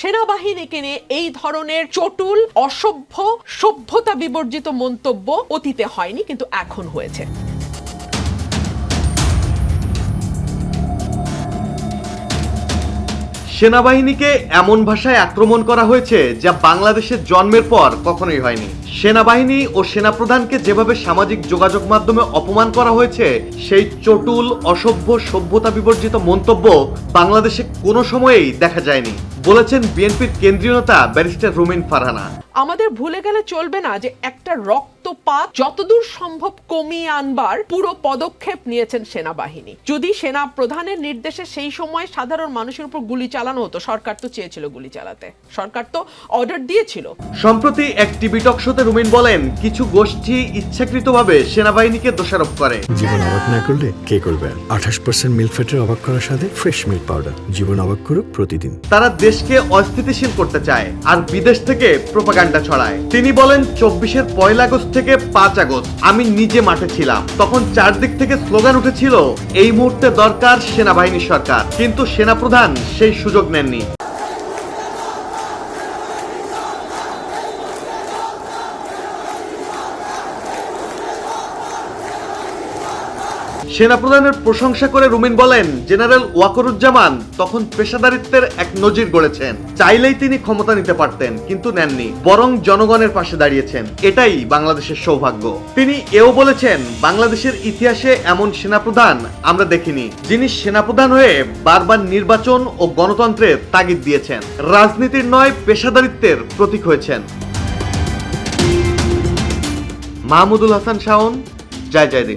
সেনাবাহিনীকে নিয়ে এই ধরনের চটুল অসভ্য সভ্যতা বিবর্জিত মন্তব্য অতীতে হয়নি কিন্তু এখন হয়েছে। সেনাবাহিনীকে এমন ভাষায় আক্রমণ করা হয়েছে যা বাংলাদেশের জন্মের পর কখনোই হয়নি। সেনাবাহিনী ও সেনাপ্রধানকে যেভাবে সামাজিক যোগাযোগ মাধ্যমে অপমান করা হয়েছে, সেই চটুল, অসভ্য সভ্যতা বিবর্জিত মন্তব্য বাংলাদেশে কোনো সময়েই দেখা যায়নি, বলেছেন বিএনপির কেন্দ্রীয় নেতা ব্যারিস্টার রুমিন ফারহানা। আমাদের ভুলে গেলে চলবে না যে একটা রক্তপাত যতদূর সম্ভব কমিয়ে আনবার পুরো পদক্ষেপ নিয়েছেন সেনাবাহিনী। যদি সেনা প্রধানের নির্দেশে সেই সময় সাধারণ মানুষের উপর গুলি চালানো হতো সরকার তো চেয়েছিল গুলি চালাতে। সরকার তো অর্ডার দিয়েছিল। সম্প্রতি এক টিভি টক শোতে রুমিন বলেন কিছু গোষ্ঠী ইচ্ছাকৃতভাবে সেনাবাহিনীকে দোষারোপ করে। জীবন অবাক না করলে কে করবে আঠাশ পার্সেন্ট মিল্ক ফ্যাটের অবাক করার সাথে ফ্রেশ মিল্ক পাউডার জীবন অবাক করুক প্রতিদিন। তারা দেশকে অস্থিতিশীল করতে চায় আর বিদেশ থেকে প্রোপাগান্ডা ছড়ায়। তিনি বলেন চব্বিশের পয়লা আগস্ট থেকে পাঁচ আগস্ট, আমি নিজে মাঠে ছিলাম। তখন চারদিক থেকে স্লোগান উঠেছিল, এই মুহূর্তে দরকার সেনাবাহিনী সরকার। কিন্তু সেনাপ্রধান সেই সুযোগ নেননি। সেনাপ্রধানের প্রশংসা করে রুমিন বলেন, জেনারেল ওয়াকরুজ্জামান তখন পেশাদারিত্বের এক নজির গড়েছেন। চাইলেই তিনি ক্ষমতা নিতে পারতেন, কিন্তু নেননি। বরং জনগণের পাশে দাঁড়িয়েছেন। এটাই বাংলাদেশের সৌভাগ্য। তিনি এও বলেছেন, বাংলাদেশের ইতিহাসে এমন সেনাপ্রধান আমরা দেখিনি, যিনি সেনাপ্রধান হয়ে বারবার নির্বাচন ও গণতন্ত্রের তাগিদ দিয়েছেন। রাজনীতির নয়, পেশাদারিত্বের প্রতীক হয়েছেন। মাহমুদুল হাসান শাওন, জয় জয়